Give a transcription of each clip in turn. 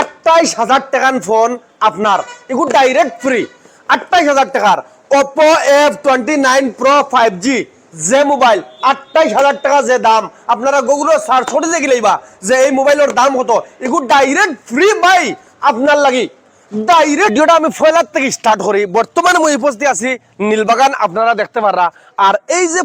আটাইশ হাজার টাকার ফোন আপনার। এগুলো ডাইরেক্ট ফ্রি আটাইশ হাজার টাকার Oppo F twenty nine pro five G যে মোবাইল আটাইশ হাজার টাকা যে দাম। আপনারা গুগল সার্চ করে যে বা যে এই মোবাইলের দাম কত। এগুলো ডাইরেক্ট ফ্রি বাই আপনার লাগি ডাইরেক্ট ভিডিওটা আমি ফয়লার থেকে স্টার্ট করি। বর্তমানে মই উপস্থিত আছি, নীলবাগান, আপনারা দেখতে পাররা। আর এই যে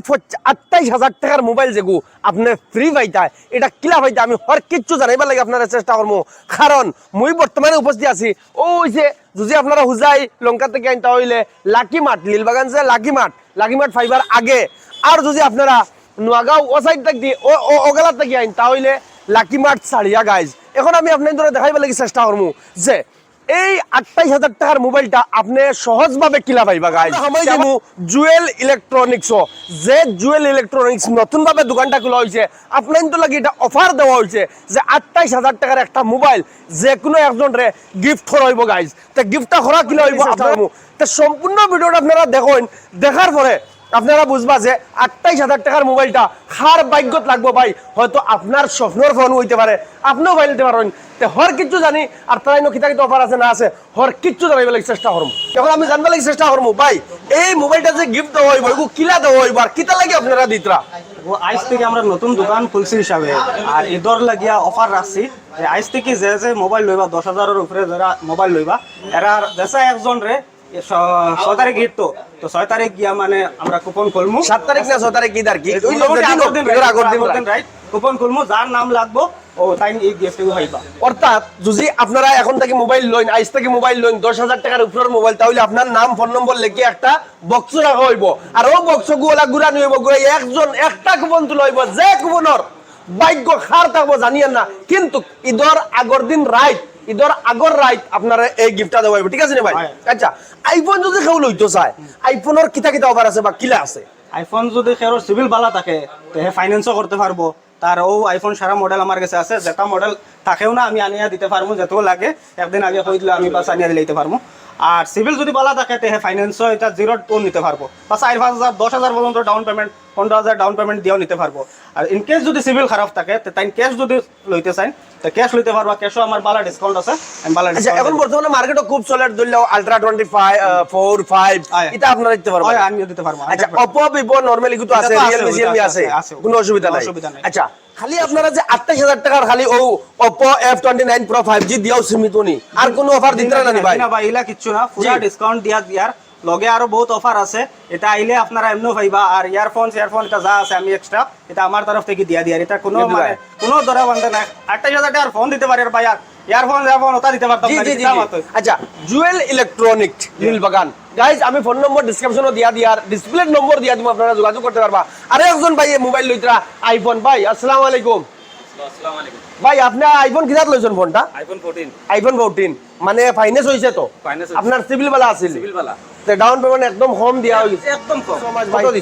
আটাইশ হাজার টাকার মোবাইল যেগু আপনি ফ্রি পাইতা এটা কিলা পাইতা আমি হর কিচ্ছু জানাইবার লাগে আপনারা চেষ্টা করব কারণ, মই বর্তমানে উপস্থিত আছি ওই যে যদি আপনারা হুজাই, লঙ্কা থেকে আনতে হইলে লাকি মাঠ, নীলবাগান যে লাকি মাঠ লাকি মাঠ ফাইবার আগে। আর যদি আপনারা নোয়াগাঁও ও সাইড থেকে, ও ওগালা থেকে আইন তাহলে লাকি মাঠ ছাড়িয়া গাইজ এখন আমি আপনার ধরে দেখাইবার লাগি চেষ্টা করব যে এই আটাইশ হাজার টাকার মোবাইলটা আপনি সহজভাবে কিলা পাইবা গাইজ সময় দিব। জুয়েল ইলেকট্রনিক্স যে জুয়েল ইলেকট্রনিক্স নতুন ভাবে দোকানটা খোলা হয়েছে আপনার তো লাগে এটা অফার দেওয়া হয়েছে যে আটাইশ হাজার টাকার একটা মোবাইল যে কোনো একজন রে গিফট করাইব গাইজ তা গিফটটা করা কিলা হইব আপনার তা সম্পূর্ণ ভিডিওটা আপনারা দেখুন দেখার পরে আপনারা বুঝবা যে আটাইশ হাজার টাকার মোবাইলটা হার ভাগ্যত লাগবো ভাই। হয়তো আপনার স্বপ্নর ফোন হইতে পারে, আপনিও পাই নিতে পারেন তে হর কিচ্ছু জানি, আর তারাই কিতা কিতা অফার আছে না আছে, হর কিচ্ছু জানাইবার লাগি চেষ্টা করব এখন আমি জানবার লাগি চেষ্টা করব ভাই, এই মোবাইলটা যে গিফট দেওয়া হইব এগুলো কিলা দেওয়া হইব, আর কিতা লাগে আপনারা দিতরা? ও আইস থেকে আমরা নতুন দোকান খুলছি হিসাবে, আর ঈদর লাগিয়া অফার রাখছি। আইস থেকে যে যে মোবাইল লইবা, দশ হাজারের উপরে যারা মোবাইল লইবা, এরা দেশা একজন রে ছয় তারিখ ঈদ তো। তো ছয় তারিখ গিয়া মানে আমরা কুপন খুলমু। সাত তারিখ না ছয় তারিখ আর কি? রাইট কুপন খুলমু যার নাম লাগবো ও তাই এই গিফট পাইবা অর্থাৎ যদি আপনারা এখন থেকে মোবাইল লইন আইস থেকে মোবাইল লইন দশ হাজার টাকার উপরের মোবাইল তাহলে আপনার নাম ফোন নম্বর লিখে একটা বক্স রাখা হইব। আর ও বক্সগুলা হইব ঘুরে একজন একটা কুপন তুলে হইব যে কুপনের ভাগ্য খার থাকব জানিয়েন না। কিন্তু ঈদর আগর দিন রাইট ঈদর আগর রাইট আপনারা এই গিফটটা দেওয়া হইব ঠিক আছে নি ভাই? আচ্ছা আইফোন যদি কেউ লইতো চায় আইফোনের কিতা কিতা অফার আছে বা কিলা আছে? আইফোন যদি খেরোর সিভিল বালা থাকে তো হে ফাইন্যান্সও করতে পারব। তার ও আইফোন সারা মডেল আমার কাছে আছে যেটা মডেল থাকেও না আমি আনিয়া দিতে পারব যেতেও লাগে একদিন আগে কই দিলে আমি বাস আনিয়া দিলে দিতে পারব। আর সিভিল যদি বালা থাকে তে ফাইন্যান্সও এটা জিরো টোন নিতে পারব। বা চার পাঁচ হাজার দশ হাজার পর্যন্ত ডাউন পেমেন্ট পনেরো হাজার ডাউন পেমেন্ট দিয়েও নিতে পারব। আর ইন কেস যদি সিভিল খারাপ থাকে তো তাই ক্যাশ যদি লইতে চাই তো ক্যাশ লইতে পারবা? ক্যাশও আমার বালা ডিসকাউন্ট আছে। আমি বালা আচ্ছা এখন বর্তমানে মার্কেটে খুব চলে ধরলেও ultra twenty five four five এটা আপনারা দিতে পারবেন। আনিয়ে দিতে পারব আচ্ছা অপো ভিভো নরমালি কিন্তু আছে এটা রিয়েলমি আছে, আছে আছে। কোনো অসুবিধা নাই। অসুবিধা নাই। আচ্ছা খালি আপনারা যে আঠাশ হাজার টাকার খালি ও Oppo F twenty nine pro five G দিয়াও সীমিত নি। আর কোনো অফার দিতে না ভাই। না ভাই কিচ্ছু না পুরা ডিসকাউন্ট দিয়া দিয়ার। লগে আরও বহুত অফার আছে। এটা আইলে আপনারা এমনিও পাইবা আর ইয়ারফোন ইয়ারফোন এটা যা আছে আমি এক্সট্রা এটা আমার তরফ থেকে দিয়া দিয়ার এটা কোনো মানে কোনো ধরা বান্ধা নাই। আঠাশ হাজার টাকার ফোন দিতে পারি ভাই আর ইয়ারফোন ইয়ারফোন ওটা দিতে পারতাম না। আচ্ছা জুয়েল ইলেকট্রনিক নীলবাগান গাইজ আমি ফোন নম্বর ডিসক্রিপশনও দিয়া দিয়ার ডিসপ্লে নম্বর দিয়া দিব আপনারা যোগাযোগ করতে পারবা। আরে একজন ভাই মোবাইল লইতরা আইফোন ভাই আসসালামু আলাইকুম। ভাই আপনি আইফোন কিনাত লইছেন ফোনটা আইফোন ফোরটিন আইফোন ফোরটিন মানে ফাইনেন্স হইছে তো? আপনার সিভিল বালা আছে সিভিল বালা। ডাউন পেমেন্ট একদম হোম দিয়া হইছে একদম কম।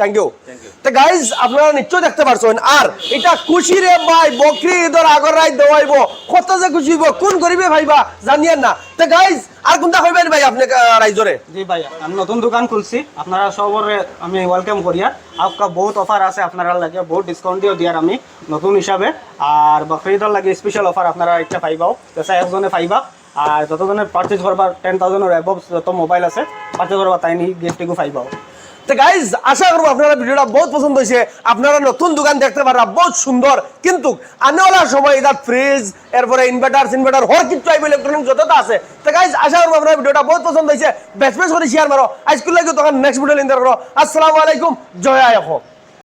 থ্যাংক ইউ তে. তো গাইজ আপনারা নিশ্চয় দেখতে পারছেন। আর এটা খুশি রে ভাই বকরি ঈদের আগর রাই দেওয়াইবো কত যে খুশি হইব কোন গরিবে ভাইবা জানিয়েন না। তে গাইজ আর কোনটা হইবেন ভাই আপনি রাইজরে? জি ভাই, আমি নতুন দোকান খুলছি। আপনারা সবরে আমি ওয়েলকাম করি, আর আপকা বহুত অফার আছে আপনারা লাগে, বহুত ডিসকাউন্ট দিও দিয়ার আমি নতুন হিসাবে। আর বকরিদর লাগে স্পেশাল অফার আপনারা একটা পাইবাও পেশা একজনে পাইবা। আর যতজনে পারচেজ করবার টেন থাউজেন্ডের অ্যাবভ যত মোবাইল আছে পারচেজ করবা তাই নিয়ে গিফট এগু পাইবাও। গাইজ আশা করব আপনারা ভিডিওটা পছন্দ হয়েছে। আপনারা নতুন দোকান দেখতে পারা বহুত সুন্দর। কিন্তু আনেওয়ালার সময় এটা ফ্রিজ এরপরে ইনভার্টার ইনভার্টার হর কিছু ইলেকট্রনিক যতটা আছে। তো গাইজ আশা করব আপনারা ভিডিওটা বহুত পছন্দ হয়েছে। বেশ বেশ করে শেয়ার মারো। আজকে লাগে তখন নেক্সট ভিডিও ইন্টার করো। আসসালামু আলাইকুম, জয়